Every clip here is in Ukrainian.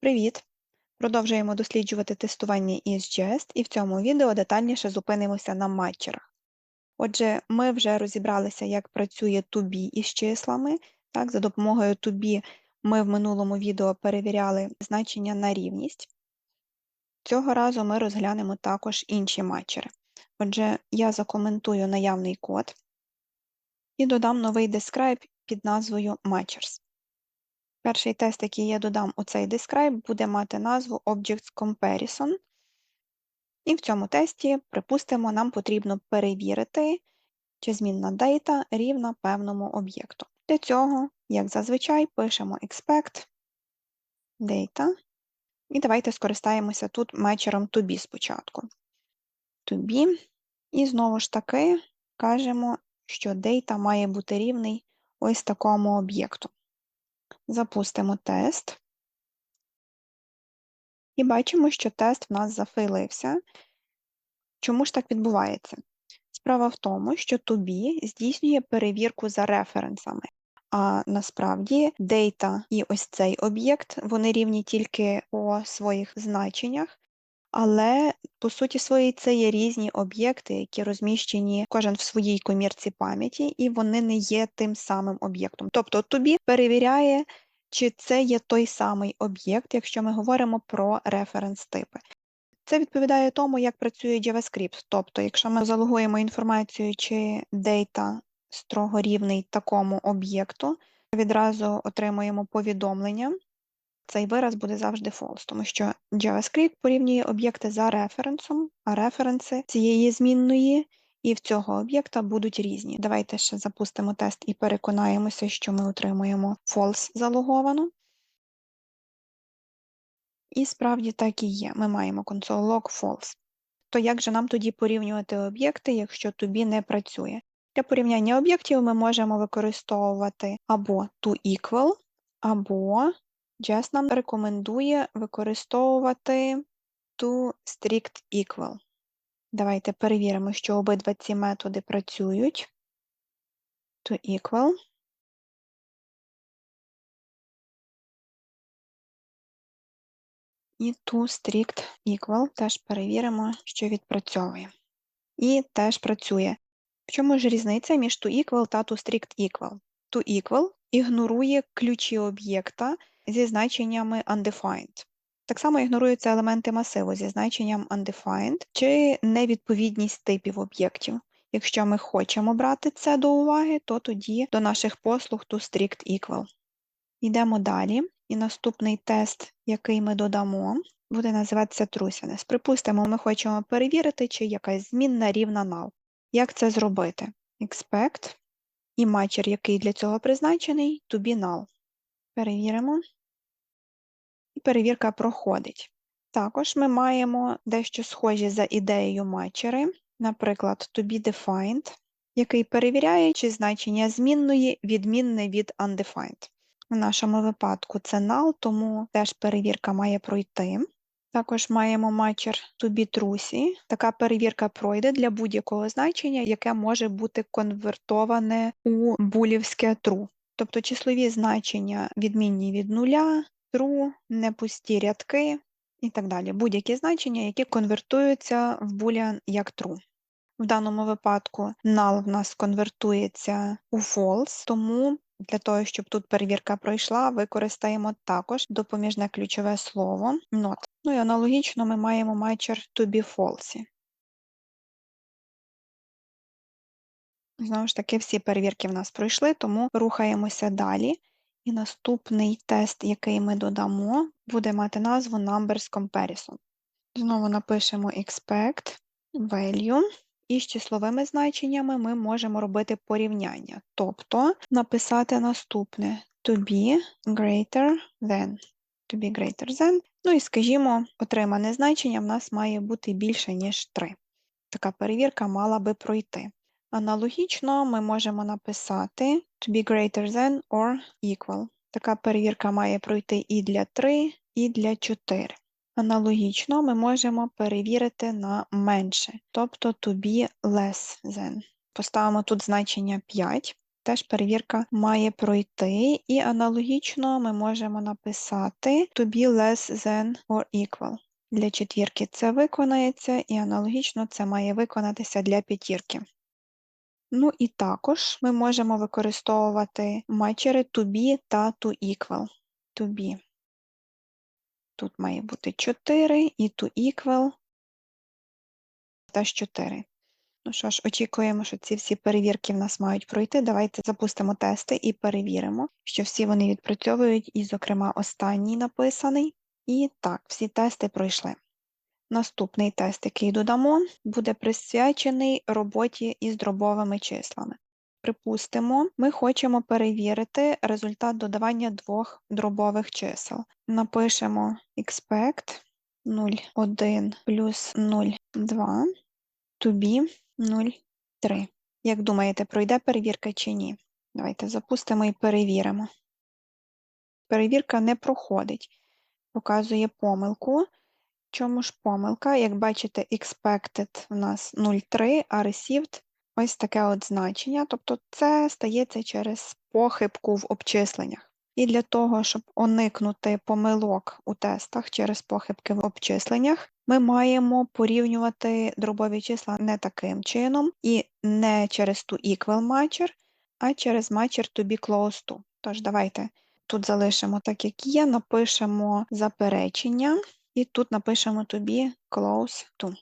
Привіт! Продовжуємо досліджувати тестування із JEST і в цьому відео детальніше зупинимося на матчерах. Отже, ми вже розібралися, як працює to із числами. Так, За допомогою to ми в минулому відео перевіряли значення на рівність. Цього разу ми розглянемо також інші матчери. Отже, я закоментую наявний код і додам новий describe під назвою Matchers. Перший тест, який я додам у цей describe, буде мати назву Objects Comparison. І в цьому тесті, припустимо, нам потрібно перевірити, чи змінна data рівна певному об'єкту. Для цього, як зазвичай, пишемо expect data. І давайте скористаємося тут метчером to спочатку. To І знову ж таки кажемо, що data має бути рівний ось такому об'єкту. Запустимо тест. І бачимо, що тест в нас зафейлився. Чому ж так відбувається? Справа в тому, що тобі здійснює перевірку за референсами, а насправді дейта і ось цей об'єкт вони рівні тільки по своїх значеннях, але по суті своїй це є різні об'єкти, які розміщені кожен в своїй комірці пам'яті, і вони не є тим самим об'єктом. Тобто to перевіряє чи це є той самий об'єкт, якщо ми говоримо про референс-типи. Це відповідає тому, як працює JavaScript. Тобто, якщо ми залогуємо інформацію, чи дейта строго рівний такому об'єкту, відразу отримуємо повідомлення. Цей вираз буде завжди false, тому що JavaScript порівнює об'єкти за референсом, а референси цієї змінної і в цього об'єкта будуть різні. Давайте ще запустимо тест і переконаємося, що ми отримуємо false залоговану. І справді так і є. Ми маємо console.log false. То як же нам тоді порівнювати об'єкти, якщо тобі не працює? Для порівняння об'єктів ми можемо використовувати або toEqual, або JS нам рекомендує використовувати toStrictEqual. Давайте перевіримо, що обидва ці методи працюють. To equal. І to strict equal теж перевіримо, що відпрацьовує. І теж працює. В чому ж різниця між to equal та to strict equal? To equal ігнорує ключі об'єкта зі значеннями undefined. Так само ігноруються елементи масиву зі значенням undefined чи невідповідність типів об'єктів. Якщо ми хочемо брати це до уваги, то тоді до наших послуг to strict equal. Йдемо далі. І наступний тест, який ми додамо, буде називатися truthiness. Припустимо, ми хочемо перевірити, чи якась змінна рівна null. Як це зробити? Expect і матчер, який для цього призначений, to be null. Перевіримо перевірка проходить. Також ми маємо дещо схожі за ідеєю матчери, наприклад, to be defined, який перевіряє, чи значення змінної відмінне від undefined. В нашому випадку це null, тому теж перевірка має пройти. Також маємо матчер to be true. Така перевірка пройде для будь-якого значення, яке може бути конвертоване у булівське true. Тобто числові значення відмінні від нуля, true, непусті рядки і так далі. Будь-які значення, які конвертуються в boolean як true. В даному випадку null в нас конвертується у false, тому для того, щоб тут перевірка пройшла, використаємо також допоміжне ключове слово not. Ну і аналогічно ми маємо матчер to be false. Знову ж таки, всі перевірки в нас пройшли, тому рухаємося далі. І наступний тест, який ми додамо, буде мати назву Numbers Comparison. Знову напишемо expect value. І з числовими значеннями ми можемо робити порівняння. Тобто написати наступне to be greater than. To be greater than. Ну і скажімо, отримане значення в нас має бути більше, ніж 3. Така перевірка мала би пройти. Аналогічно ми можемо написати to be greater than or equal. Така перевірка має пройти і для 3, і для 4. Аналогічно ми можемо перевірити на менше, тобто to be less than. Поставимо тут значення 5. теж перевірка має пройти, і аналогічно ми можемо написати to be less than or equal. Для четвірки це виконається, і аналогічно це має виконатися для п'ятірки. Ну і також ми можемо використовувати матчери to be та to equal. To be. Тут має бути 4 і to equal теж 4. Ну що ж, очікуємо, що ці всі перевірки в нас мають пройти. Давайте запустимо тести і перевіримо, що всі вони відпрацьовують, і, зокрема, останній написаний. І так, всі тести пройшли. Наступний тест, який додамо, буде присвячений роботі із дробовими числами. Припустимо, ми хочемо перевірити результат додавання двох дробових чисел. Напишемо expect 0,1 плюс 0,2 to be 0,3. Як думаєте, пройде перевірка чи ні? Давайте запустимо і перевіримо. Перевірка не проходить, показує помилку. Чому ж помилка? Як бачите, expected у нас 0,3, а received ось таке от значення. Тобто це стається через похибку в обчисленнях. І для того, щоб уникнути помилок у тестах через похибки в обчисленнях, ми маємо порівнювати дробові числа не таким чином і не через ту equal matcher, а через matcher to be close to. Тож давайте тут залишимо так, як є, напишемо заперечення, і тут напишемо be close to.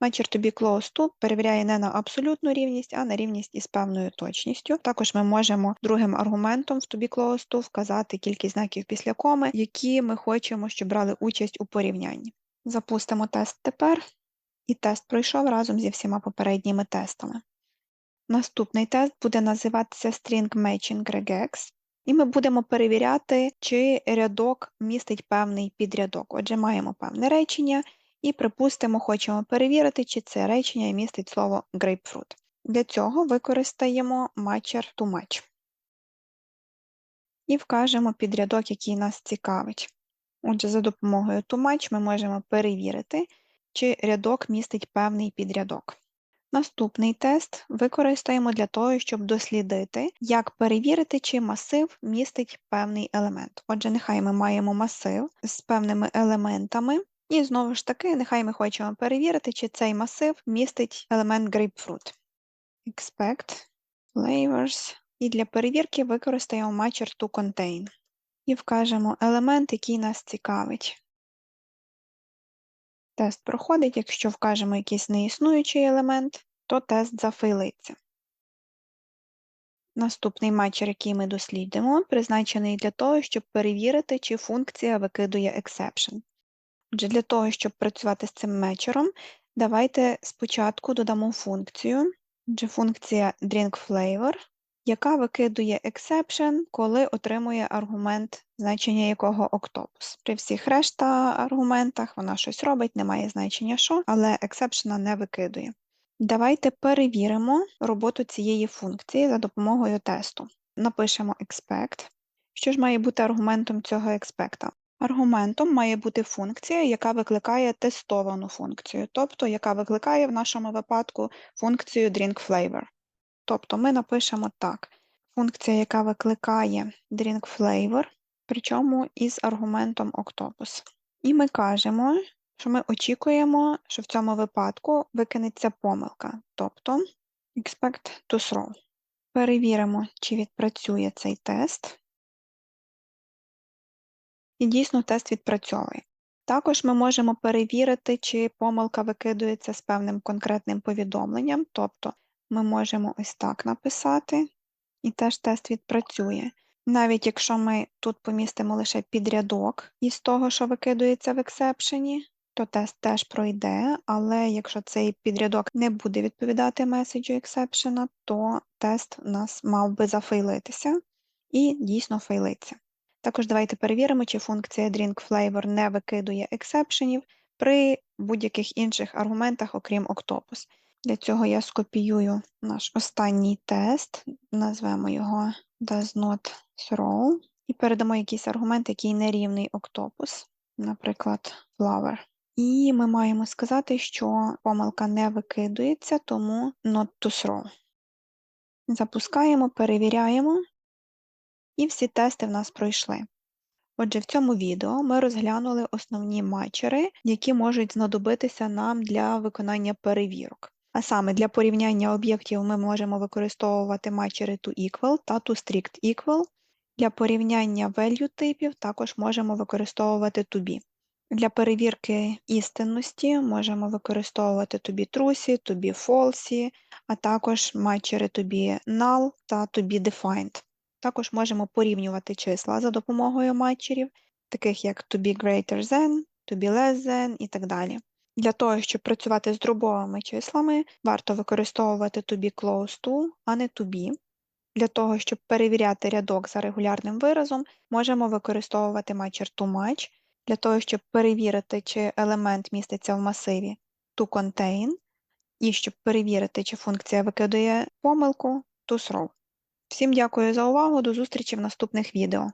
To be close to перевіряє не на абсолютну рівність, а на рівність із певною точністю. Також ми можемо другим аргументом в be close to вказати кількість знаків після коми, які ми хочемо, щоб брали участь у порівнянні. Запустимо тест тепер, і тест пройшов разом зі всіма попередніми тестами. Наступний тест буде називатися String Matching Regex, і ми будемо перевіряти, чи рядок містить певний підрядок. Отже, маємо певне речення. І, припустимо, хочемо перевірити, чи це речення містить слово grapefruit. Для цього використаємо matcher to match. І вкажемо підрядок, який нас цікавить. Отже, за допомогою to match ми можемо перевірити, чи рядок містить певний підрядок. Наступний тест використаємо для того, щоб дослідити, як перевірити, чи масив містить певний елемент. Отже, нехай ми маємо масив з певними елементами. І знову ж таки, нехай ми хочемо перевірити, чи цей масив містить елемент grapefruit. Expect flavors. І для перевірки використаємо matcher to contain. І вкажемо елемент, який нас цікавить. Тест проходить, якщо вкажемо якийсь неіснуючий елемент, то тест зафейлиться. Наступний матчер, який ми дослідимо, призначений для того, щоб перевірити, чи функція викидує exception. Отже, для того, щоб працювати з цим мечером, давайте спочатку додамо функцію, отже, функція drinkFlavor, яка викидує exception, коли отримує аргумент, значення якого octopus. При всіх решта аргументах вона щось робить, немає значення що, але exception не викидує. Давайте перевіримо роботу цієї функції за допомогою тесту. Напишемо expect. Що ж має бути аргументом цього expect? Аргументом має бути функція, яка викликає тестовану функцію, тобто яка викликає в нашому випадку функцію drinkFlavor. Тобто ми напишемо так: функція, яка викликає drinkFlavor, причому із аргументом octopus. І ми кажемо, що ми очікуємо, що в цьому випадку викинеться помилка, тобто expect to throw. Перевіримо, чи відпрацює цей тест. І дійсно тест відпрацьовує. Також ми можемо перевірити, чи помилка викидується з певним конкретним повідомленням, тобто ми можемо ось так написати, і теж тест відпрацює. Навіть якщо ми тут помістимо лише підрядок із того, що викидується в ексепшені, то тест теж пройде, але якщо цей підрядок не буде відповідати меседжу ексепшена, то тест у нас мав би зафейлитися і дійсно фейлиться. Також давайте перевіримо, чи функція drinkFlavor не викидує ексепшенів при будь-яких інших аргументах, окрім Octopus. Для цього я скопіюю наш останній тест, назвемо його does not throw, і передамо якийсь аргумент, який не рівний Octopus, наприклад, flower. І ми маємо сказати, що помилка не викидується, тому not to throw. Запускаємо, перевіряємо. І всі тести в нас пройшли. Отже, в цьому відео ми розглянули основні матчери, які можуть знадобитися нам для виконання перевірок. А саме для порівняння об'єктів ми можемо використовувати матчери toEqual та toStrictEqual. Для порівняння value типів також можемо використовувати toBe. Для перевірки істинності можемо використовувати toBe Truth, toBe False, а також матчери toBe Null та toBe Defined. Також можемо порівнювати числа за допомогою матчерів, таких як to be greater than, to be less than і так далі. Для того, щоб працювати з дробовими числами, варто використовувати to be close to, а не to be. Для того, щоб перевіряти рядок за регулярним виразом, можемо використовувати матчер toMatch. Для того, щоб перевірити, чи елемент міститься в масиві toContain. І щоб перевірити, чи функція викидає помилку toThrow. Всім дякую за увагу, до зустрічі в наступних відео.